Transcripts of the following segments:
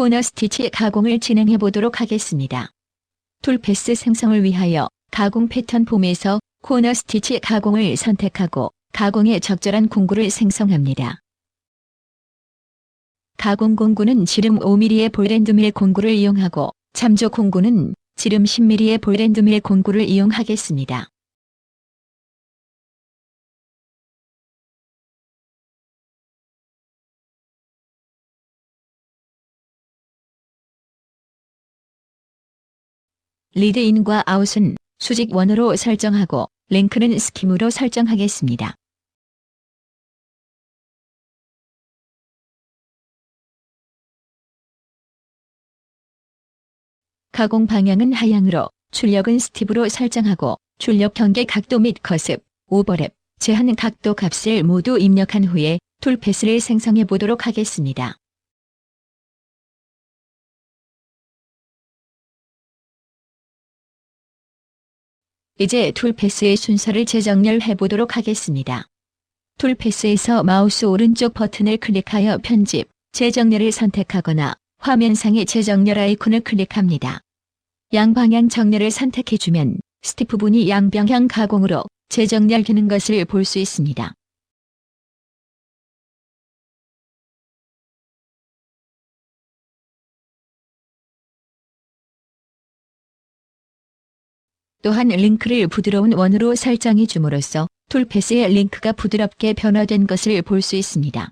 코너 스티치 가공을 진행해 보도록 하겠습니다. 툴패스 생성을 위하여 가공 패턴 폼에서 코너 스티치 가공을 선택하고 가공에 적절한 공구를 생성합니다. 가공 공구는 지름 5mm의 볼랜드밀 공구를 이용하고 참조 공구는 지름 10mm의 볼랜드밀 공구를 이용하겠습니다. 리드인과 아웃은 수직 원으로 설정하고 랭크는 스킴으로 설정하겠습니다. 가공 방향은 하향으로 출력은 스티브로 설정하고 출력 경계 각도 및 거습, 오버랩, 제한 각도 값을 모두 입력한 후에 툴패스를 생성해 보도록 하겠습니다. 이제 툴패스의 순서를 재정렬해 보도록 하겠습니다. 툴패스에서 마우스 오른쪽 버튼을 클릭하여 편집, 재정렬을 선택하거나 화면상의 재정렬 아이콘을 클릭합니다. 양방향 정렬을 선택해주면 스티프분이 양방향 가공으로 재정렬되는 것을 볼 수 있습니다. 또한 링크를 부드러운 원으로 설정해 줌으로써 툴패스의 링크가 부드럽게 변화된 것을 볼 수 있습니다.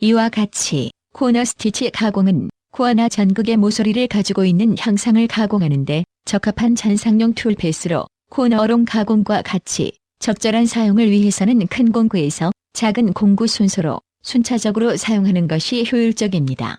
이와 같이 코너 스티치 가공은 코아나 전극의 모서리를 가지고 있는 형상을 가공하는데 적합한 잔상용 툴패스로 코너롱 가공과 같이 적절한 사용을 위해서는 큰 공구에서 작은 공구 순서로 순차적으로 사용하는 것이 효율적입니다.